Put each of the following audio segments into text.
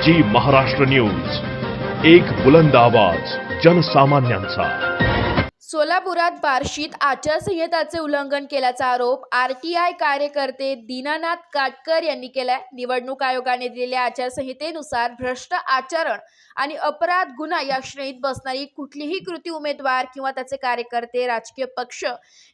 जी Maharashtra news. एक बुलंद आवाज जनसामान्यांचा. सोलापुरात बार्शीत आचारसंहिताचे उल्लंघन केल्याचा आरोप आर टी आय कार्यकर्ते दीनानाथ काटकर यांनी केलाय. निवडणूक आयोगाने दिलेल्या आचारसंहितेनुसार भ्रष्ट आचरण आणि अपराध गुन्हा या श्रेणीत बसणारी कुठलीही कृती उमेदवार किंवा त्याचे कार्यकर्ते राजकीय पक्ष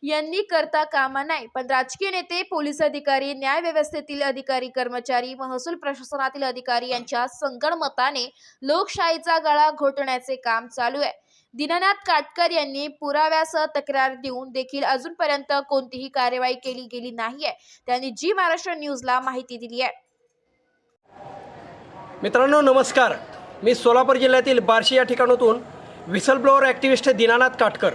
यांनी करता कामा नाही. पण राजकीय नेते पोलीस अधिकारी न्याय व्यवस्थेतील अधिकारी कर्मचारी महसूल प्रशासनातील अधिकारी यांच्या संगणमताने लोकशाहीचा गळा घोटण्याचे काम चालू आहे. दीनानाथ काटकर यांनी पुराव्यासह तक्रार देऊन देखील अजूनपर्यंत कोणतीही कार्यवाही केली गेली नाहीये. त्यांनी जी महाराष्ट्र न्यूजला माहिती दिली आहे. मित्रांनो नमस्कार. मी सोलापूर जिल्ह्यातील बार्शी या ठिकाणातून whistle blower activist Dinanath Katkar.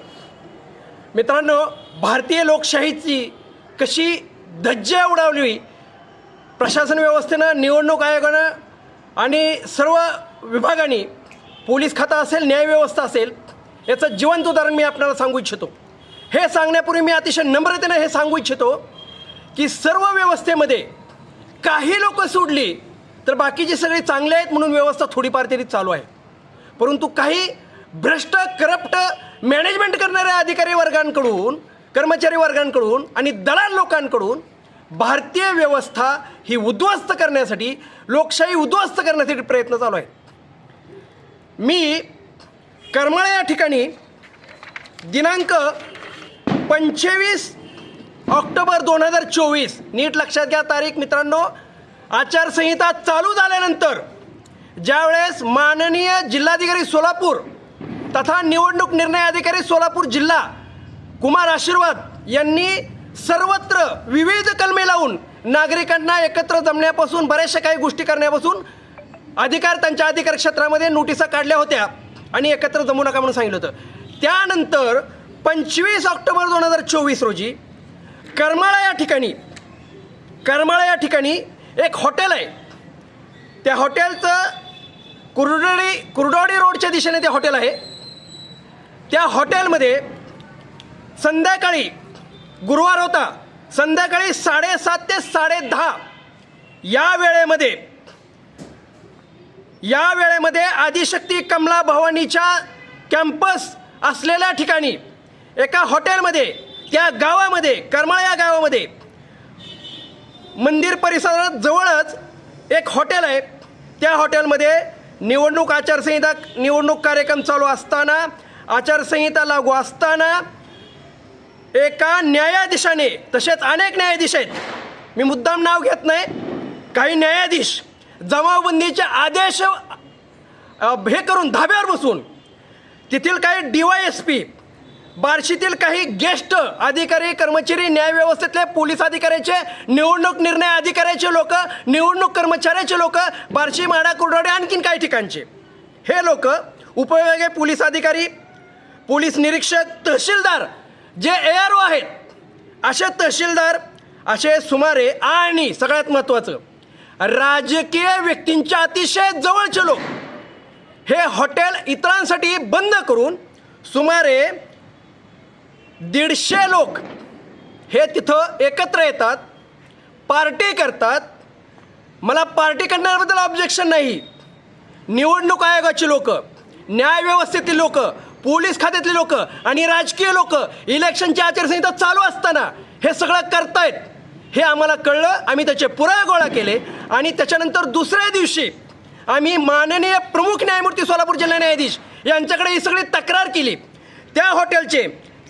मित्रांनो भारतीय लोकशाहीची कशी धज्जा उडावली प्रशासन व्यवस्थेनं निवडणूक आयोगानं आणि सर्व विभागांनी पोलीस खातं असेल न्यायव्यवस्था असेल याचं जिवंत उदाहरण मी आपल्याला सांगू इच्छितो. हे सांगण्यापूर्वी मी अतिशय नम्रतेनं हे सांगू इच्छितो की सर्व व्यवस्थेमध्ये काही लोक सोडली तर बाकीची सगळी चांगले आहेत म्हणून व्यवस्था थोडीफार तरी चालू आहे. परंतु काही भ्रष्ट करप्ट मॅनेजमेंट करणाऱ्या अधिकारी वर्गांकडून कर्मचारी वर्गांकडून आणि दलाल लोकांकडून भारतीय व्यवस्था ही उद्ध्वस्त करण्यासाठी लोकशाही उद्ध्वस्त करण्यासाठी प्रयत्न चालू आहे मी करमाळा या ठिकाणी दिनांक पंचवीस ऑक्टोबर दोन हजार चोवीस. नीट लक्षात घ्या तारीख मित्रांनो. आचारसंहिता चालू झाल्यानंतर ज्यावेळेस माननीय जिल्हाधिकारी सोलापूर तथा निवडणूक निर्णय अधिकारी सोलापूर जिल्हा कुमार आशीर्वाद यांनी सर्वत्र विविध कलमे लावून नागरिकांना एकत्र जमण्यापासून बऱ्याचशा काही गोष्टी करण्यापासून अधिकार त्यांच्या अधिकार क्षेत्रामध्ये नोटिसा काढल्या होत्या. आणि एकत्र जमू नका म्हणून सांगितलं होतं. त्यानंतर पंचवीस ऑक्टोबर दोन हजार चोवीस रोजी करमाळा या ठिकाणी करमाळा या ठिकाणी एक हॉटेल आहे. त्या हॉटेलचं कुर्डोडी कुर्डोडी रोडच्या दिशेने ते हॉटेल आहे. त्या हॉटेलमध्ये संध्याकाळी गुरुवार होता. संध्याकाळी साडेसात ते साडेदहा या वेळेमध्ये या वेळेमध्ये आदिशक्ती कमला भवानीच्या कॅम्पस असलेल्या ठिकाणी एका हॉटेलमध्ये त्या गावामध्ये करमाळा या गावामध्ये मंदिर परिसरात जवळच एक हॉटेल आहे. त्या हॉटेलमध्ये निवडणूक आचारसंहिता निवडणूक कार्यक्रम चालू असताना आचारसंहिता लागू असताना एका न्यायाधीशाने तसेच अनेक न्यायाधीश आहेत. मी मुद्दाम नाव घेत नाही. काही न्यायाधीश जमावबंदीचे आदेश हे करून धाब्यावर बसून तेथील काही डी वाय एस पी बार्शीतील काही गेस्ट अधिकारी कर्मचारी न्यायव्यवस्थेतले पोलीस अधिकाऱ्याचे निवडणूक निर्णय अधिकाऱ्याचे लोक निवडणूक कर्मचाऱ्याचे लोक बार्शी माडा कुरडोडे आणखीन काही ठिकाणचे. हे लोक उपविभागीय पोलीस अधिकारी पोलीस निरीक्षक तहसीलदार जे ए आर ओ आहेत असे तहसीलदार असे सुमारे आणि सगळ्यात महत्त्वाचं राजकीय व्यक्तींच्या अतिशय जवळचे लोक. हे हॉटेल इतरांसाठी बंद करून सुमारे दीडशे लोक हे तिथं एकत्र येतात पार्टी करतात. मला पार्टी करण्याबद्दल ऑब्जेक्शन नाही. निवडणूक आयोगाची लोक न्यायव्यवस्थेतील लोक पोलीस खात्यातली लोक आणि राजकीय लोक इलेक्शनची आचारसंहिता चालू असताना हे सगळं करतायत. हे आम्हाला कळलं आम्ही त्याचे पुरावे गोळा केले आणि त्याच्यानंतर दुसऱ्या दिवशी आम्ही माननीय प्रमुख न्यायमूर्ती सोलापूर जिल्हा न्यायाधीश यांच्याकडे ही सगळी तक्रार केली. त्या हॉटेलचे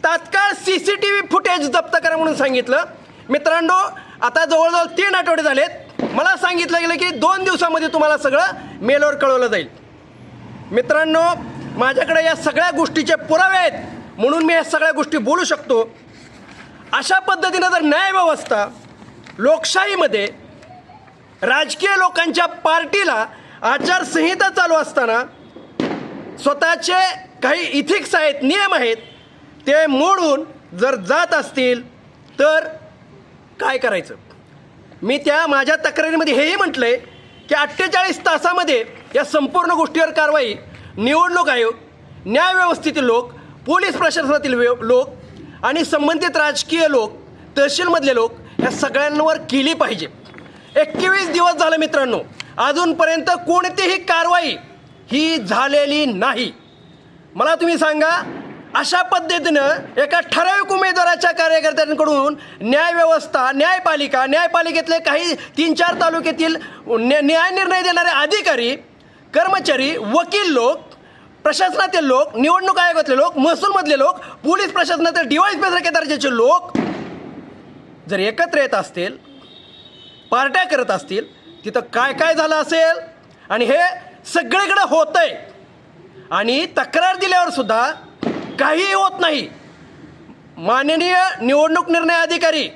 तात्काळ C C T V footage जप्त करा म्हणून सांगितलं. मित्रांनो आता जवळजवळ तीन आठवडे झालेत. मला सांगितलं गेलं की दोन दिवसामध्ये तुम्हाला सगळं मेलवर कळवलं जाईल. मित्रांनो माझ्याकडे या सगळ्या गोष्टीचे पुरावे आहेत म्हणून मी या सगळ्या गोष्टी बोलू शकतो. अशा पद्धतीनं जर न्यायव्यवस्था लोकशाहीमध्ये राजकीय लोकांच्या पार्टीला आचारसंहिता चालू असताना स्वतःचे काही इथिक्स आहेत नियम आहेत ते मोडून जर जात असतील तर काय करायचं? मी त्या माझ्या तक्रारीमध्ये हेही म्हटलं आहे की अठ्ठेचाळीस तासामध्ये या संपूर्ण गोष्टीवर कारवाई निवडणूक आयोग न्यायव्यवस्थेतील लोक पोलीस प्रशासनातील लोक आणि संबंधित राजकीय लोक तहसीलमधले लोक या सगळ्यांवर केली पाहिजे. एकवीस दिवस झालं मित्रांनो अजूनपर्यंत कोणतीही कारवाई ही झालेली नाही. मला तुम्ही सांगा अशा पद्धतीनं एका ठराविक उमेदवाराच्या कार्यकर्त्यांकडून न्यायव्यवस्था न्यायपालिका न्यायपालिकेतले काही तीन चार तालुक्यातील न्या- न्याय निर्णय देणारे अधिकारी कर्मचारी वकील लोक प्रशासनातील लोक निवडणूक आयोगातले लोक महसूलमधले लोक पोलीस प्रशासनातील डिवाईस बेदरके दर्जाचे लोक जर एकत्र येत असतील पार्ट्या करत असतील तिथं काय काय झालं असेल? आणि हे सगळीकडे आहे आणि तक्रार दिल्यावर सुद्धा काहीही होत नाही. माननीय निवडणूक निर्णय अधिकारी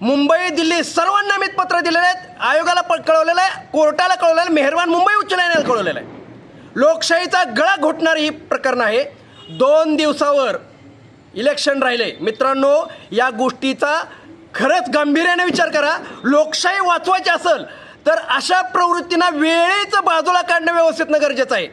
मुंबई दिल्ली सर्वांना मी पत्र दिलेलं आहेत. आयोगाला प कळवलेलं आहे कोर्टाला कळवलेलं आहे मेहरवान मुंबई उच्च न्यायालयाला कळवलेलं आहे. लोकशाहीचा गळा घोटणारी ही प्रकरण आहे. दोन दिवसावर इलेक्शन राहिले. मित्रांनो या गोष्टीचा खरंच गांभीर्याने विचार करा. लोकशाही वाचवायची असेल तर अशा प्रवृत्तींना वेळेचं बाजूला काढणं व्यवस्थितनं गरजेचं आहे.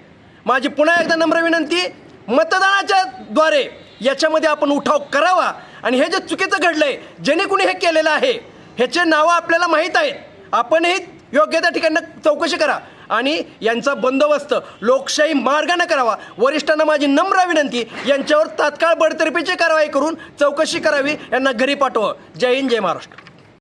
माझी पुन्हा एकदा नम्र विनंती मतदानाच्या द्वारे याच्यामध्ये आपण उठाव करावा. आणि हे जे चुकीचं घडलंय ज्याने कुणी हे केलेलं आहे ह्याचे नावं आपल्याला माहीत आहेत. आपणही योग्य त्या ठिकाणी चौकशी करा. आणि यांचा बंदोबस्त लोकशाही मार्गाने करावा. वरिष्ठांना माझी नम्र विनंती यांच्यावर तात्काळ बडतर्फीची कारवाई करून चौकशी करावी. यांना घरी पाठवा. जय हिंद जय महाराष्ट्र.